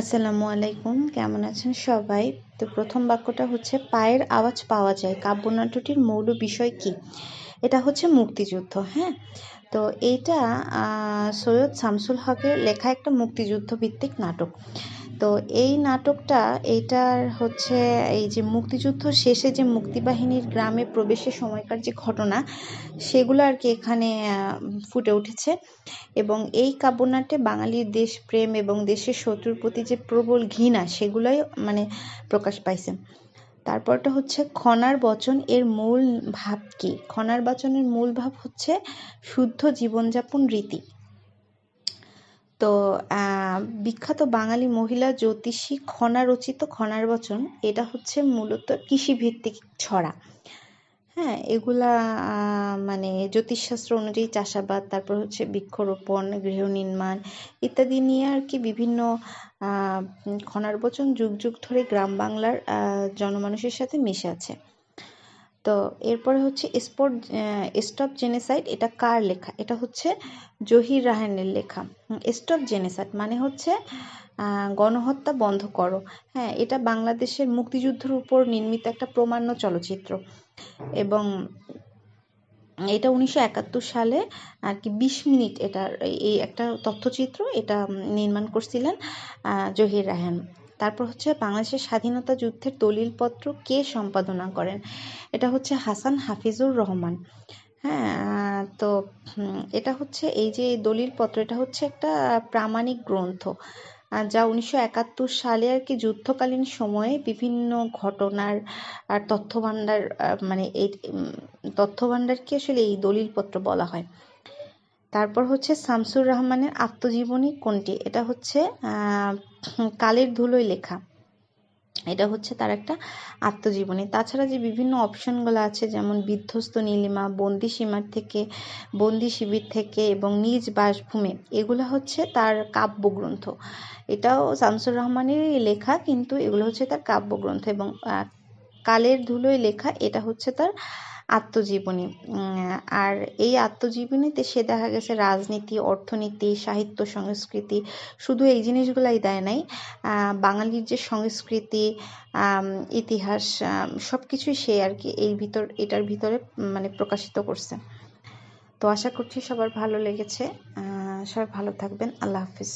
আসসালামু আলাইকুম, কেমন আছেন সবাই? তো প্রথম বাক্যটা হচ্ছে, পায়ের আওয়াজ পাওয়া যায়। কাব্যনাট্যটির মৌল বিষয় কি? এটা হচ্ছে মুক্তিযুদ্ধ হ্যাঁ? তো এইটা সৈয়দ শামসুল হকের লেখা একটা মুক্তিযুদ্ধ ভিত্তিক নাটক। তো এই নাটকটা, এইটার হচ্ছে এই যে মুক্তিযুদ্ধ শেষে যে মুক্তিবাহিনীর গ্রামে প্রবেশের সময়কার যে ঘটনা, সেগুলো আর কি এখানে ফুটে উঠেছে। এবং এই কাব্যনাট্যে বাঙালির দেশপ্রেম এবং দেশের শত্রুর প্রতি যে প্রবল ঘৃণা, সেগুলোই মানে প্রকাশ পাইছে। তারপরটা হচ্ছে খনার বচন এর মূল ভাব কি? খনার বচনের মূল ভাব হচ্ছে শুদ্ধ জীবনযাপন রীতি। তো বিখ্যাত বাঙালি মহিলা জ্যোতিষী খনা রচিত খনার বচন, এটা হচ্ছে মূলত কৃষিভিত্তিক ছড়া। হ্যাঁ এগুলা মানে জ্যোতিষশাস্ত্র অনুযায়ী চাষাবাদ, তারপর হচ্ছে বৃক্ষরোপণ, গৃহ নির্মাণ ইত্যাদি নিয়ে আর কি বিভিন্ন খনার বচন যুগ যুগ ধরে গ্রাম বাংলার জনমানুষের সাথে মিশে আছে। তো এরপরে হচ্ছে স্পট স্টপ জেনেসাইড এটা কার লেখা? এটা হচ্ছে জহির রাহানের লেখা। স্টপ জেনেসাইড মানে হচ্ছে গণহত্যা বন্ধ করো। হ্যাঁ এটা বাংলাদেশের মুক্তিযুদ্ধের উপর নির্মিত একটা প্রমাণ্য চলচ্চিত্র। এবং এটা উনিশশো একাত্তর সালে আর কি বিশ মিনিট এটার এই একটা তথ্যচিত্র এটা নির্মাণ করছিলেন জহির রাহান। তারপর হচ্ছে বাংলাদেশের স্বাধীনতা যুদ্ধের দলিলপত্র কে সম্পাদনা করেন? এটা হচ্ছে হাসান হাফিজুর রহমান। হ্যাঁ তো এটা হচ্ছে এই যে দলিলপত্র, এটা হচ্ছে একটা প্রামাণিক গ্রন্থ যা উনিশশো একাত্তর সালে আর কি যুদ্ধকালীন সময়ে বিভিন্ন ঘটনার আর তথ্যভাণ্ডার মানে এই তথ্যভাণ্ডারকে আসলে এই দলিলপত্র বলা হয়। তারপর হচ্ছে শামসুর রহমানের আত্মজীবনী কোনটি? এটা হচ্ছে কালের ধুলোয় লেখা। এটা হচ্ছে তার একটা আত্মজীবনী। তাছাড়া যে বিভিন্ন অপশনগুলো আছে, যেমন বিধ্বস্ত নীলিমা, বন্দি সীমার থেকে, বন্দি শিবির থেকে এবং নিজ বাসভূমে, এগুলো হচ্ছে তার কাব্যগ্রন্থ। এটাও শামসুর রহমানেরই লেখা, কিন্তু এগুলো হচ্ছে তার কাব্যগ্রন্থ এবং কালের ধুলোয় লেখা, এটা হচ্ছে তার আত্মজীবনী। আর এই আত্মজীবনীতে সে দেখা গেছে রাজনীতি, অর্থনীতি, সাহিত্য, সংস্কৃতি, শুধু এই জিনিসগুলাই দেয় নাই। বাঙালির যে সংস্কৃতি ইতিহাস সব কিছুই সে আর কি এই ভিতর, এটার ভিতরে মানে প্রকাশিত করছে। তো আশা করছি সবার ভালো লেগেছে। সবাই ভালো থাকবেন। আল্লাহ হাফিজ।